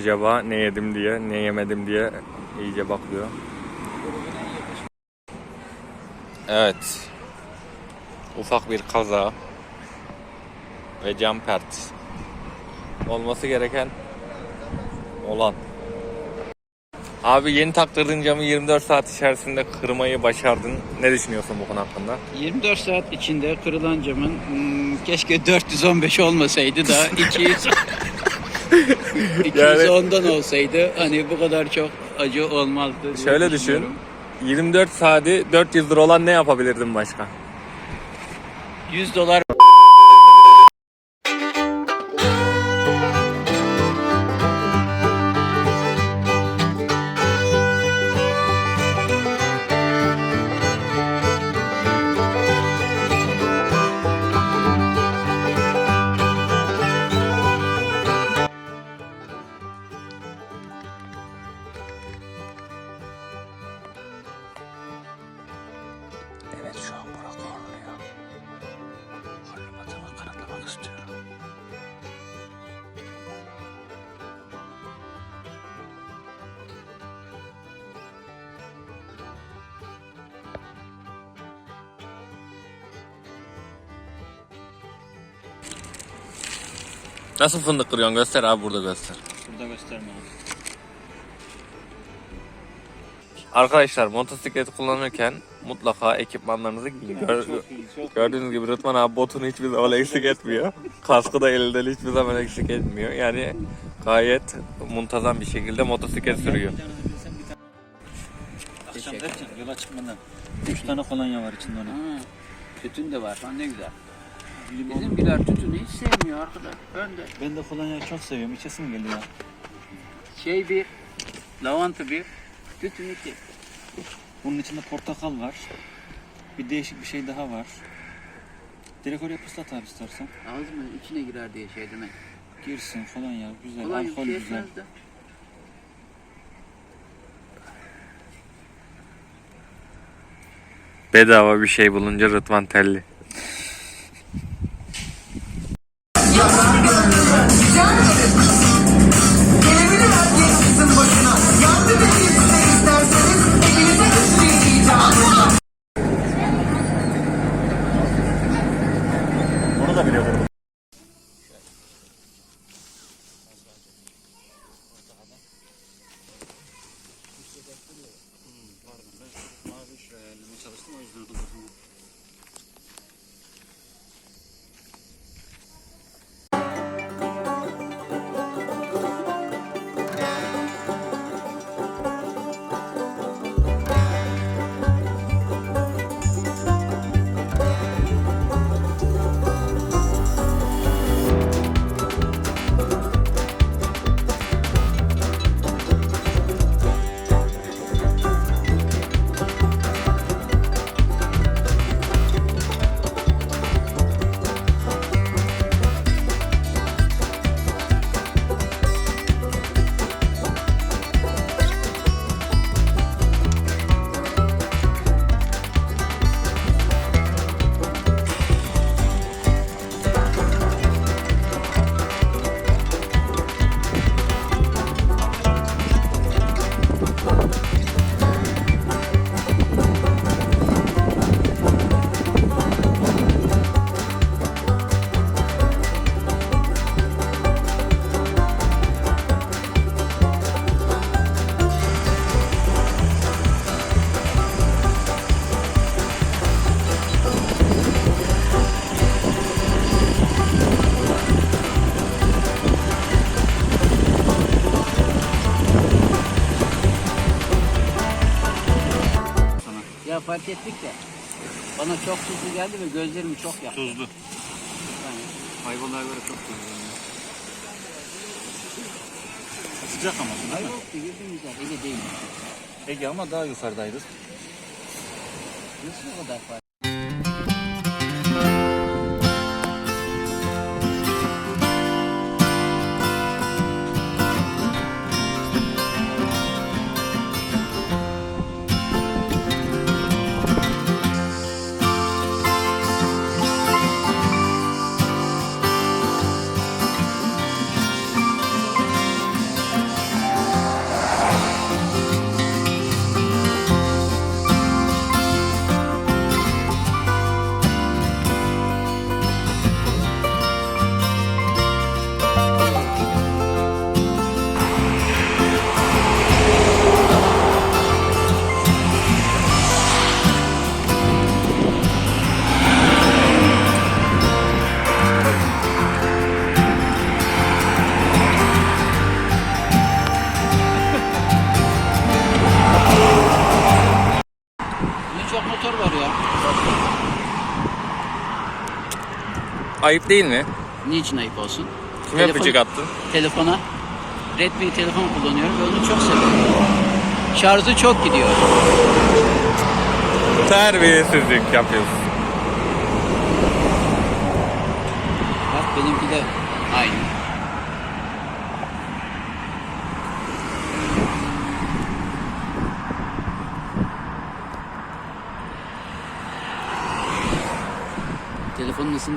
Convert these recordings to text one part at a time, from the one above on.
acaba ne yedim diye ne yemedim diye iyice bakıyor. Evet. Ufak bir kaza ve cam pert. Olması gereken olan. Abi yeni taktırdığın camı 24 saat içerisinde kırmayı başardın. Ne düşünüyorsun bu konu hakkında? 24 saat içinde kırılan camın hmm, keşke 415 olmasaydı da 200 210'dan olsaydı hani bu kadar çok acı olmazdı. diye Şöyle düşün. düşünüyorum. 24 saati 400 lira olan ne yapabilirdin başka? 100 dolar Nasıl fındık kırıyorsun? Göster abi burada göster. burada gösterme. Arkadaşlar motosiklet kullanırken mutlaka ekipmanlarınızı giyin. Gör- gördüğünüz gibi Rıdvan abi botunu hiçbir zaman eksik etmiyor. Kaskı da elinden hiçbir zaman eksik etmiyor. Yani gayet muntazam bir şekilde motosiklet sürüyor. Akşam derken yola çıkmadan 3 tane kolonya var içinde onun. Ha, tütün de var. Ha, ne güzel. Bizimkiler tütünü hiç sevmiyor arkadaş. Önde. Ben de kolonyayı çok seviyorum. İçesim geliyor. Şey bir, lavanta bir, tütün iki. Bunun içinde portakal var. Bir değişik bir şey daha var. Direkt oraya pıslat abi istersen. Ağzımın içine girer diye şey demek. Girsin kolonya güzel, Ulan alkol şey güzel. etmez de. Bedava bir şey bulunca Rıdvan telli. Ya fark ettik de bana çok tuzlu geldi ve gözlerimi çok yaktı. Tuzlu. Yani Hayvanlara göre çok tuzlu. Sıcak ama değil mi? Gibi güzel. Ege değil. Ege ama daha yukarıdaydı. Nasıl o kadar fark? Ayıp değil mi? Niçin ayıp olsun? Kime Telefon- öpücük attın? Telefona Redmi telefon kullanıyorum ve onu çok seviyorum. Şarjı çok gidiyor. Terbiyesizlik yapıyorsun. Bak benimki de aynı.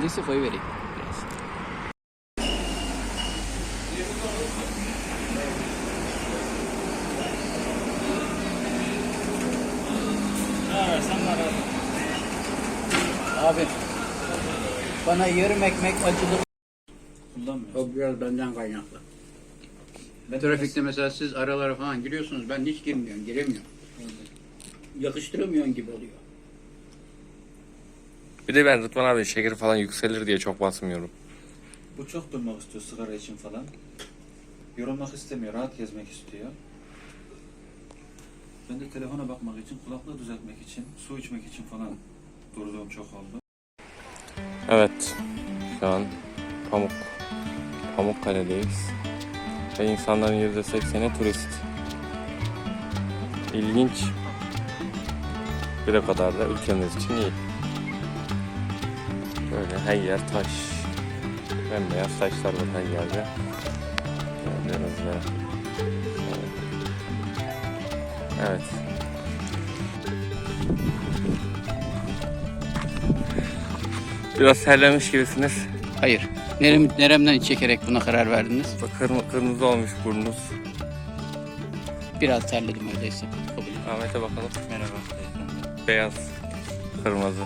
Telefonun ısındıysa koy vereyim. Biraz. Abi bana yarım ekmek acılı Kullanmıyor. o biraz benden kaynaklı. Ben Trafikte mesela siz aralara falan giriyorsunuz. Ben hiç girmiyorum, giremiyorum. Yakıştıramıyorsun gibi oluyor. Bir de ben Rıdvan abi şeker falan yükselir diye çok basmıyorum. Bu çok durmak istiyor sigara için falan. Yorulmak istemiyor, rahat gezmek istiyor. Ben de telefona bakmak için, kulaklığı düzeltmek için, su içmek için falan durduğum çok oldu. Evet. Şu an Pamuk Pamukkale'deyiz. Ve insanların %80'i turist. İlginç. Bir o kadar da ülkemiz için iyi. Böyle her yer taş. Bembeyaz taşlar var her yerde. Gördüğünüz üzere. Evet. Biraz terlemiş gibisiniz. Hayır. Nerem, neremden çekerek buna karar verdiniz? Bak kırmızı, kırmızı olmuş burnunuz. Biraz terledim öyleyse. Kabul. Ahmet'e bakalım. Merhaba. Beyaz. Kırmızı.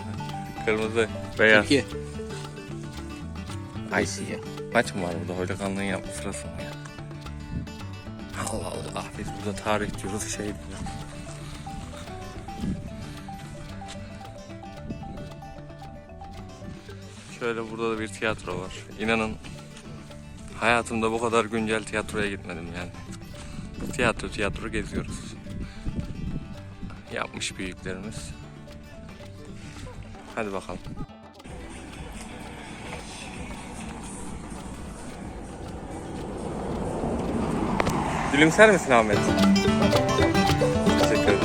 Kırmızı. Beyaz. Türkiye. Ay Siyah. maç mı var burada? Holiganlığın yapma sırası mı ya? Allah Allah. Biz burada tarih diyoruz şey diyoruz. Şöyle burada da bir tiyatro var. İnanın hayatımda bu kadar güncel tiyatroya gitmedim yani. Tiyatro tiyatro geziyoruz. Yapmış büyüklerimiz. Hadi bakalım. Gülümser misin Ahmet? Teşekkür ederim.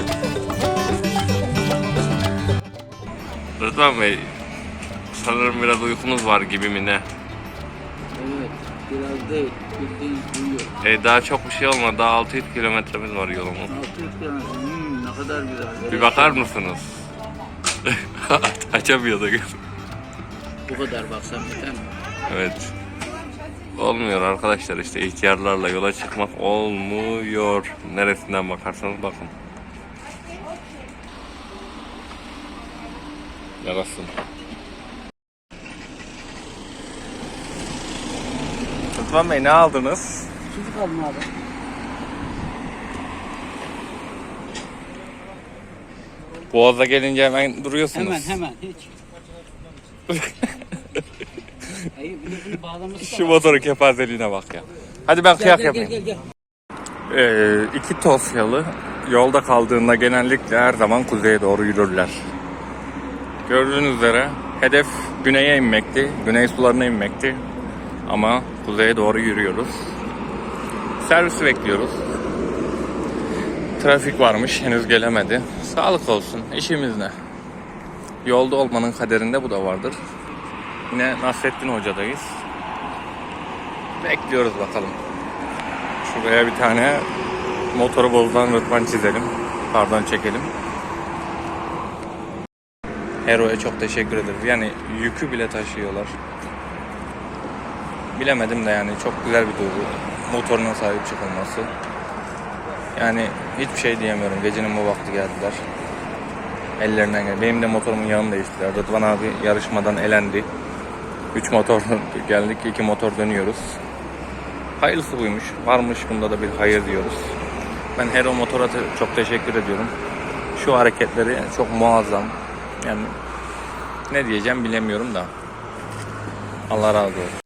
Rıdvan Bey, sanırım biraz uykunuz var gibi mi ne? Evet. Biraz değil. Bildiğin uyuyor. E, daha çok bir şey olmadı. Daha 600 kilometremiz var yolumuz. 600 kilometre. Hmm, ne kadar güzel. Bir bakar mısınız? Açamıyor da göz. Bu kadar baksam yeter mi? Evet. Olmuyor arkadaşlar işte ihtiyarlarla yola çıkmak olmuyor. Neresinden bakarsanız bakın. Yarasın. Rıdvan Bey ne aldınız? Çocuk alın abi. Boğaz'a gelince hemen duruyorsunuz. Hemen hemen hiç. Hayır bunu, bunu bağlaması Şu motorun kepazeliğine bak ya. Hadi ben kıyak yapayım. Gel gel gel. Ee, iki Tosyalı yolda kaldığında genellikle her zaman kuzeye doğru yürürler. Gördüğünüz üzere hedef güneye inmekti, güney sularına inmekti. Ama kuzeye doğru yürüyoruz. Servisi bekliyoruz. Trafik varmış, henüz gelemedi. Sağlık olsun, işimiz ne? Yolda olmanın kaderinde bu da vardır. Yine Nasrettin Hoca'dayız. Bekliyoruz bakalım. Şuraya bir tane motoru bozulan rıtvan çizelim. Pardon çekelim. Hero'ya çok teşekkür ederiz. Yani yükü bile taşıyorlar. Bilemedim de yani çok güzel bir duygu. Motoruna sahip çıkılması. Yani hiçbir şey diyemiyorum. Gecenin bu vakti geldiler. Ellerinden geldi. Benim de motorumun yağını değiştiler. Rıdvan abi yarışmadan elendi. 3 motor geldik. 2 motor dönüyoruz. Hayırlısı buymuş. Varmış bunda da bir hayır diyoruz. Ben Hero Motor'a çok teşekkür ediyorum. Şu hareketleri çok muazzam. Yani ne diyeceğim bilemiyorum da. Allah razı olsun.